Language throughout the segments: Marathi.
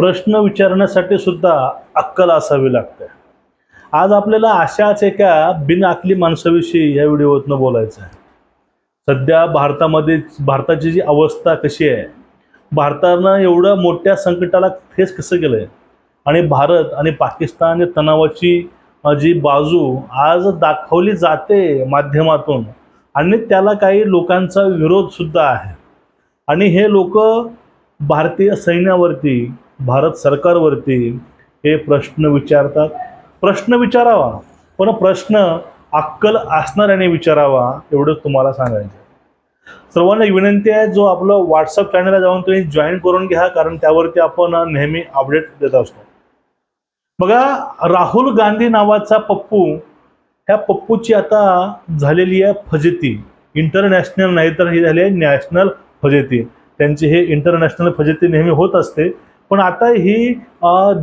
प्रश्न विचारण्यासाठी सुद्धा अक्कल असावी लागते. आज आपल्याला अशाच एका बिनआकली माणसाविषयी या व्हिडिओतनं बोलायचं आहे. सध्या भारतामध्ये भारताची जी अवस्था कशी आहे भारतानं एवढं मोठ्या संकटाला फेस कसं केलं आहे आणि भारत आणि पाकिस्तान या तणावाची जी बाजू आज दाखवली जाते माध्यमातून आणि त्याला काही लोकांचा विरोधसुद्धा आहे. आणि हे लोक भारतीय सैन्यावरती भारत सरकारवरती हे प्रश्न विचारतात. प्रश्न विचारावा पण प्रश्न अक्कल असणाऱ्याने विचारावा एवढंच तुम्हाला सांगायचं सर्वांना विनंती आहे जो आपलं व्हॉट्सअप चॅनलला जाऊन तुम्ही जॉईन करून घ्या कारण त्यावरती आपण नेहमी अपडेट देत असतो. बघा राहुल गांधी नावाचा पप्पू ह्या पप्पूची आता झालेली आहे फजिती. इंटरनॅशनल नाही तर ही झाली आहे नॅशनल फजिती. त्यांची हे इंटरनॅशनल फजेती नेहमी होत असते. पण आता ही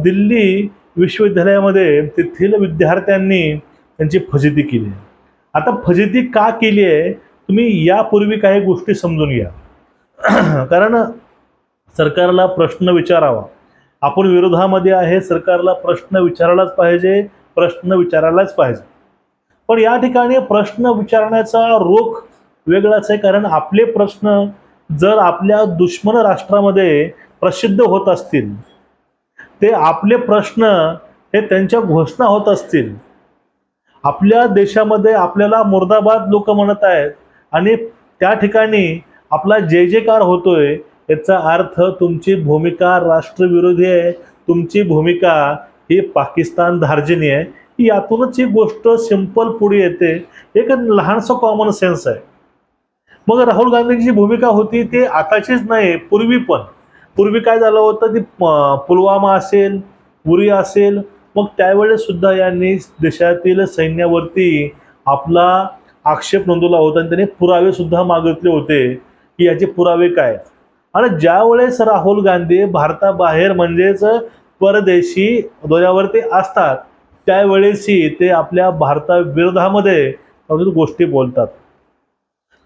दिल्ली विश्वविद्यालयामध्ये तेथील विद्यार्थ्यांनी त्यांची फजिती केली आहे. आता फजिती का केली आहे तुम्ही यापूर्वी काही गोष्टी समजून घ्या. कारण सरकारला प्रश्न विचारावा. आपण विरोधामध्ये आहे सरकारला प्रश्न विचारायलाच पाहिजे प्रश्न विचारायलाच पाहिजे. पण या ठिकाणी प्रश्न विचारण्याचा रोख वेगळाच आहे कारण आपले प्रश्न जर आपल्या दुश्मन राष्ट्रामध्ये प्रसिद्ध होत असतील. ते आपले प्रश्न हे त्यांच्या घोषणा होत असतील. आपल्या देशामध्ये आपल्याला मुर्दाबाद लोक म्हणत आहेत आणि त्या ठिकाणी आपला जे जयकार होतोय याचा अर्थ तुमची भूमिका राष्ट्रविरोधी आहे तुमची भूमिका ही पाकिस्तान धार्जिनी आहे. ही यातूनच ही गोष्ट सिंपल पुढे येते. एक लहानसं कॉमन सेन्स आहे. मग राहुल गांधींची भूमिका होती ते आताचीच नाही पूर्वी पण. पूर्वी काय झालं होतं ती पुलवामा असेल उरी असेल मग त्यावेळेस सुद्धा यांनी देशातील सैन्यावरती आपला आक्षेप नोंदवला होता आणि त्यांनी पुरावे सुद्धा मागितले होते की याचे पुरावे काय? आणि ज्यावेळेस राहुल गांधी भारताबाहेर म्हणजेच परदेशी दौऱ्यावरती असतात त्यावेळेसही ते आपल्या भारताविरोधामध्ये गोष्टी बोलतात.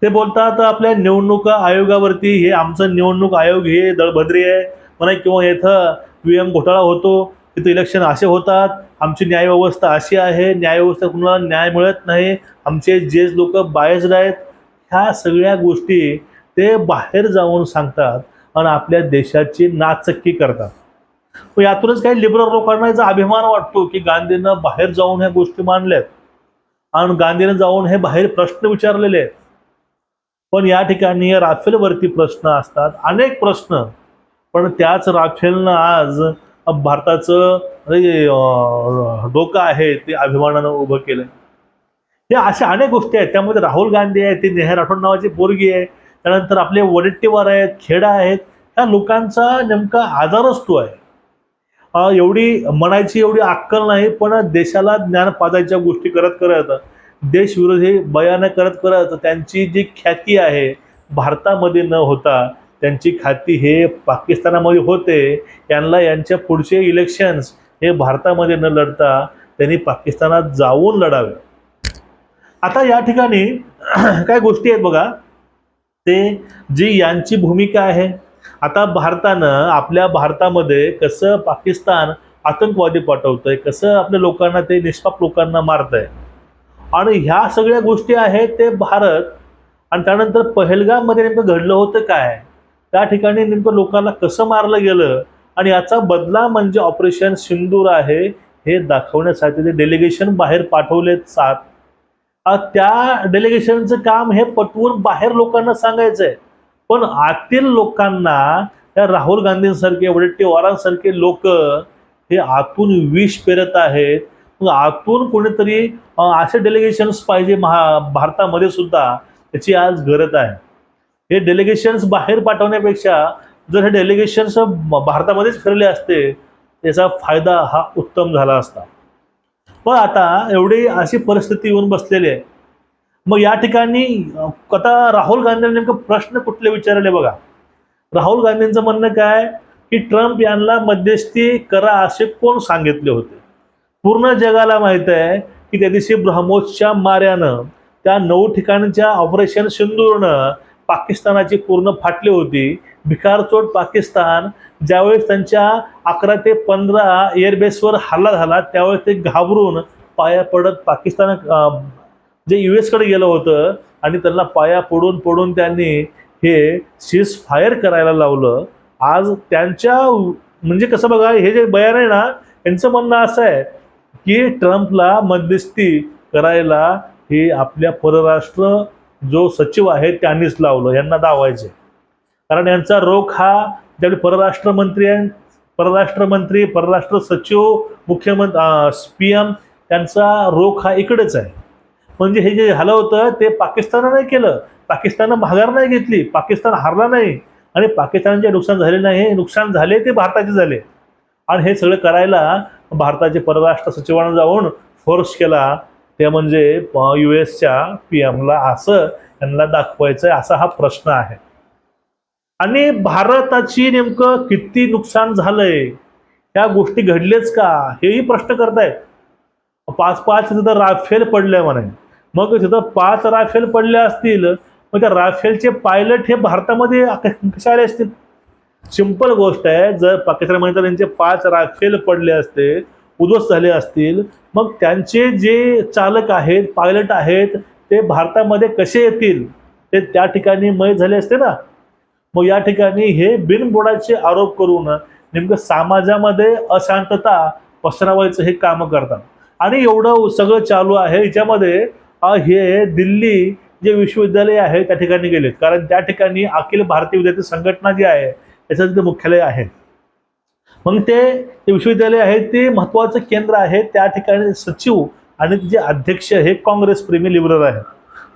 ते बोलतात आपल्या निवडणूक आयोगावरती हे आमचं निवडणूक आयोग हे दळभद्री आहे. म्हणा किंवा इथं व्ही एम घोटाळा होतो तिथं इलेक्शन असे होतात. आमची न्यायव्यवस्था अशी आहे न्यायव्यवस्था कुणाला न्याय मिळत नाही. आमचे जे लोक बायस्ड आहेत ह्या सगळ्या गोष्टी ते बाहेर जाऊन सांगतात आणि आपल्या देशाची नाचक्की करतात. मग यातूनच काही लिबरल लोकांना याचा अभिमान वाटतो की गांधींना बाहेर जाऊन ह्या गोष्टी मांडल्यात. आणि गांधीनं जाऊन हे बाहेर प्रश्न विचारलेले आहेत. पण या ठिकाणी राफेलवरती प्रश्न असतात अनेक प्रश्न. पण त्याच राफेलनं आज भारताचं जे, डोकं आहे ते अभिमानानं उभं केलं हे अशा अनेक गोष्टी आहेत. त्यामध्ये राहुल गांधी आहे ते नेहा राठोड नावाची पोरगी आहे. त्यानंतर आपले वडेट्टीवार आहेत खेडा आहेत. ह्या लोकांचा नेमका आजारच तो आहे एवढी म्हणायची एवढी अक्कल नाही पण देशाला ज्ञान पादायच्या गोष्टी करत करत देशविरोधी बयानं करत करत त्यांची जी ख्याती आहे भारतामध्ये न होता त्यांची ख्याती हे पाकिस्तानामध्ये होते. यांना यांच्या पुढचे इलेक्शन्स हे भारतामध्ये न लढता त्यांनी पाकिस्तानात जाऊन लढावे. आता या ठिकाणी काय गोष्टी आहेत बघा. ते जी यांची भूमिका आहे आता भारतानं आपल्या भारतामध्ये कसं पाकिस्तान आतंकवादी पाठवतंय कसं आपल्या लोकांना ते निष्पाप लोकांना मारतंय आणि ह्या सगळ्या गोष्टी आहेत ते भारत आणि त्यानंतर पहलगाममध्ये नेमकं घडलं होतं काय? त्या ठिकाणी नेमकं लोकांना कसं मारलं गेलं? आणि याचा बदला म्हणजे ऑपरेशन सिंदूर आहे हे दाखवण्यासाठी ते डेलिगेशन बाहेर पाठवलेत सात. त्या डेलिगेशनचं काम हे पटवून बाहेर लोकांना सांगायचं आहे पण आतील लोकांना या राहुल गांधींसारखे वडेट्टीवारांसारखे लोक हे आतून विष पेरत आहेत. आतून कोणीतरी असे डेलिगेशन्स पाहिजे महा भारतामध्ये सुद्धा त्याची आज गरज आहे. हे डेलिगेशन्स बाहेर पाठवण्यापेक्षा जर हे डेलिगेशन्स भारतामध्येच फिरले असते त्याचा फायदा हा उत्तम झाला असता. पण आता एवढी अशी परिस्थिती येऊन बसलेली आहे. मग या ठिकाणी कथा आता राहुल गांधींनी नेमकं प्रश्न कुठले विचारले बघा. राहुल गांधींचं म्हणणं काय की ट्रम्प यांना मध्यस्थी करा असे कोण सांगितले होते? पूर्ण जगाला माहीत आहे की त्या दिवशी ब्रह्मोसच्या माऱ्यानं त्या नऊ ठिकाणच्या ऑपरेशन सिंदूरनं पाकिस्तानाची पूर्ण फाटली होती. भिकारचोट पाकिस्तान ज्यावेळेस त्यांच्या अकरा ते पंधरा एअरबेसवर हल्ला झाला त्यावेळेस ते घाबरून पाया पडत पाकिस्तान जे यू एसकडे गेलं होतं आणि त्यांना पाया पडून पडून त्यांनी हे सीज फायर करायला लावलं. आज त्यांच्या म्हणजे कसं बघा हे जे बयान आहे ना यांचं म्हणणं असं आहे की ट्रम्पला मध्यस्थी करायला हे आपल्या परराष्ट्र जो सचिव आहे त्यांनीच लावलं यांना दावायचे कारण यांचा रोख हा ज्यावेळी परराष्ट्र मंत्री आहे परराष्ट्र मंत्री परराष्ट्र सचिव मुख्यमंत्री पी एम त्यांचा रोख हा इकडेच आहे. म्हणजे हे जे झालं होतं ते पाकिस्ताननं नाही केलं. पाकिस्ताननं माघार नाही घेतली पाकिस्तान हारला नाही. आणि पाकिस्तानचे नुकसान झाले नाही नुकसान झाले ते भारताचे झाले. आणि हे सगळं करायला भारताचे परराष्ट्र सचिवांना जाऊन फोर्स केला. ते म्हणजे यू एसच्या पी एमला असं यांना दाखवायचं आहे असा हा प्रश्न आहे. आणि भारताची नेमकं किती नुकसान झालंय? त्या गोष्टी घडलेच का? हेही प्रश्न करतायत. पाच पाच तिथं राफेल पडल्या म्हणे. मग तिथं पाच राफेल पडल्या असतील मग त्या राफेलचे पायलट हे भारतामध्ये कशा आले असतील? सिंपल गोष्ट आहे जर पाकिस्तानमध्ये तर त्यांचे पाच राफेल पडले असते उद्ध्वस्त झाले असतील. मग त्यांचे जे चालक आहेत पायलट आहेत ते भारतामध्ये कसे येतील? ते त्या ठिकाणी मय झाले असते ना. मग या ठिकाणी हे बिनबुडाचे आरोप करून नेमकं समाजामध्ये अशांतता पसरवायचं हे काम करतात. आणि एवढं सगळं चालू आहे याच्यामध्ये हे दिल्ली जे विश्वविद्यालय आहे त्या ठिकाणी गेलेत. कारण त्या ठिकाणी अखिल भारतीय विद्यार्थी संघटना जी आहे त्याचं तिथे मुख्यालय आहे. मग ते विश्वविद्यालय आहे ते महत्त्वाचं केंद्र आहे. त्या ठिकाणी सचिव आणि जे अध्यक्ष हे काँग्रेस प्रेमी लिबरल आहे.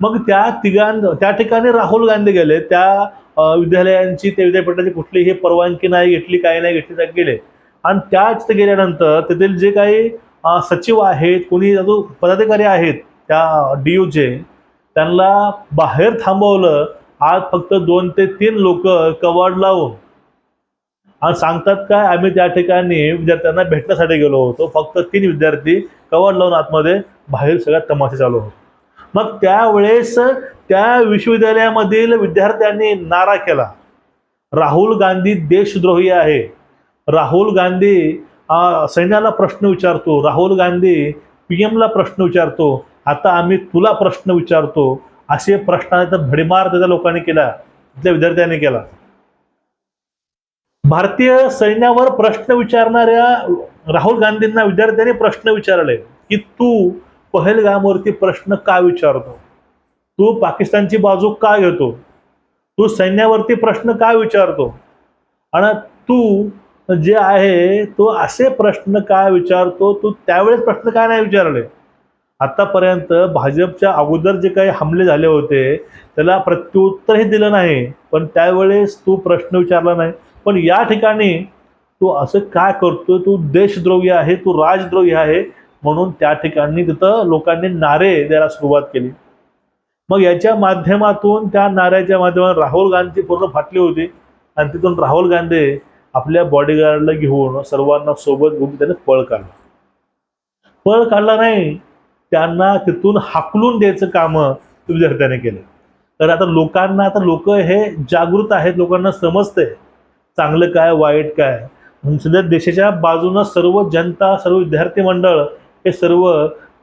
मग त्या तिघां त्या ठिकाणी राहुल गांधी गेले. त्या विद्यालयांची त्या विद्यापीठाची कुठलीही परवानगी नाही घेतली काही नाही घेतली त्या गेले. आणि त्याच गेल्यानंतर तेथील जे काही सचिव आहेत कोणी जो पदाधिकारी आहेत त्या डी यूचे त्यांना बाहेर थांबवलं. आज फक्त दोन ते तीन लोक कवाड लावून आणि सांगतात काय आम्ही त्या ठिकाणी विद्यार्थ्यांना भेटण्यासाठी गेलो होतो. फक्त तीन विद्यार्थी कवर लावून आतमध्ये बाहेर सगळ्यात तमाशा चालू होतो. मग त्यावेळेस त्या विश्वविद्यालयामधील विद्यार्थ्यांनी नारा केला. राहुल गांधी देशद्रोही आहे. राहुल गांधी सैन्याला प्रश्न विचारतो. राहुल गांधी पी एमला प्रश्न विचारतो. आता आम्ही तुला प्रश्न विचारतो. असे प्रश्नाचा भडीमार त्या लोकांनी केला तिथल्या विद्यार्थ्यांनी केला. भारतीय सैन्यावर प्रश्न विचारणाऱ्या राहुल गांधींना विद्यार्थ्यांनी प्रश्न विचारले की तू पहलगामवरती प्रश्न का विचारतो? तू पाकिस्तानची बाजू का घेतो? तू सैन्यावरती प्रश्न का विचारतो? आणि तू जे आहे तो असे प्रश्न का विचारतो? तू त्यावेळेस प्रश्न का नाही विचारले? आतापर्यंत भाजपच्या अगोदर जे काही हमले झाले होते त्याला प्रत्युत्तरही दिलं नाही. पण त्यावेळेस तू प्रश्न विचारला नाही. पण या ठिकाणी तू असं काय करतोय? तो देशद्रोही आहे तो राजद्रोही आहे म्हणून त्या ठिकाणी तिथं लोकांनी नारे द्यायला सुरुवात केली. मग याच्या माध्यमातून त्या नाऱ्याच्या माध्यमातून राहुल गांधी पूर्ण फाटली होती. आणि तिथून राहुल गांधी आपल्या बॉडीगार्डला घेऊन सर्वांना सोबत घेऊन त्याने पळ काढला. पळ काढला नाही त्यांना तिथून हाकलून द्यायचं काम विद्यार्थ्याने केलं. तर आता लोकांना आता लोक हे जागृत आहेत लोकांना समजतंय. चांगलं काय वाईट काय? म्हणून सध्या देशाच्या बाजूनं सर्व जनता सर्व विद्यार्थी मंडळ हे सर्व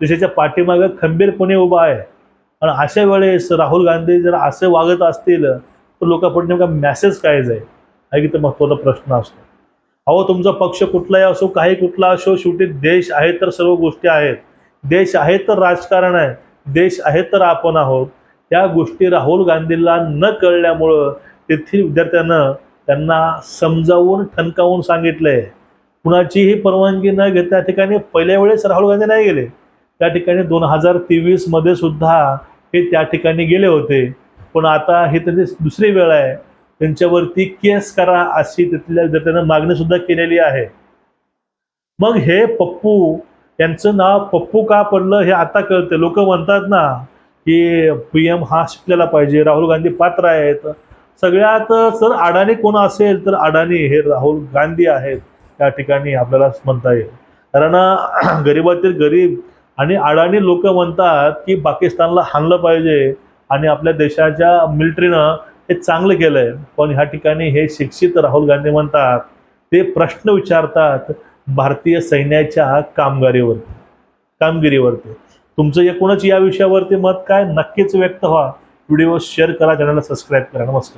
देशाच्या पाठीमागे खंबीरपणे उभा आहे. आणि अशा वेळेस राहुल गांधी जर असे वागत असतील तर लोकांपुढे नेमका मॅसेज काय जाईल? हा की तर महत्त्वाचा प्रश्न असतो. अहो तुमचा पक्ष कुठलाही असो काही कुठला असो शेवटी देश आहे तर सर्व गोष्टी आहेत. देश आहे तर राजकारण आहे. देश आहे तर आपण आहोत. त्या गोष्टी राहुल गांधीला न कळल्यामुळं तेथील विद्यार्थ्यांना त्यांना समजावून ठणकावून सांगितलंय. कुणाचीही परवानगी न घेता त्या ठिकाणी पहिल्या वेळेस राहुल गांधी नाही गेले. त्या ठिकाणी दोन हजार तेवीसमध्ये सुद्धा हे त्या ठिकाणी गेले होते. पण आता हे त्यांची दुसरी वेळ आहे. त्यांच्यावरती केस करा अशी तिथल्या विद्यार्थ्यांना मागणी सुद्धा केलेली आहे. मग हे पप्पू यांचं नाव पप्पू का पडलं हे आता कळतं लोक म्हणतात ना की पी एम हा शिकलेला पाहिजे राहुल गांधी पात्र आहेत. सगळ्यात जर अडाणी कोण असेल तर अडाणी हे राहुल गांधी आहेत. त्या ठिकाणी आपल्याला म्हणता येईल. कारण गरिबातील गरीब आणि अडाणी लोक म्हणतात की पाकिस्तानला हाणलं पाहिजे आणि आपल्या देशाच्या मिलिटरीनं हे चांगलं केलंय. पण ह्या ठिकाणी हे शिक्षित राहुल गांधी म्हणतात ते प्रश्न विचारतात भारतीय सैन्याच्या कामगारीवरती कामगिरीवरती. तुमचं एकूणच या विषयावरती मत काय? नक्कीच व्यक्त व्हा. व्हिडिओ शेअर करा चॅनलला सबस्क्राईब करा. नमस्कार.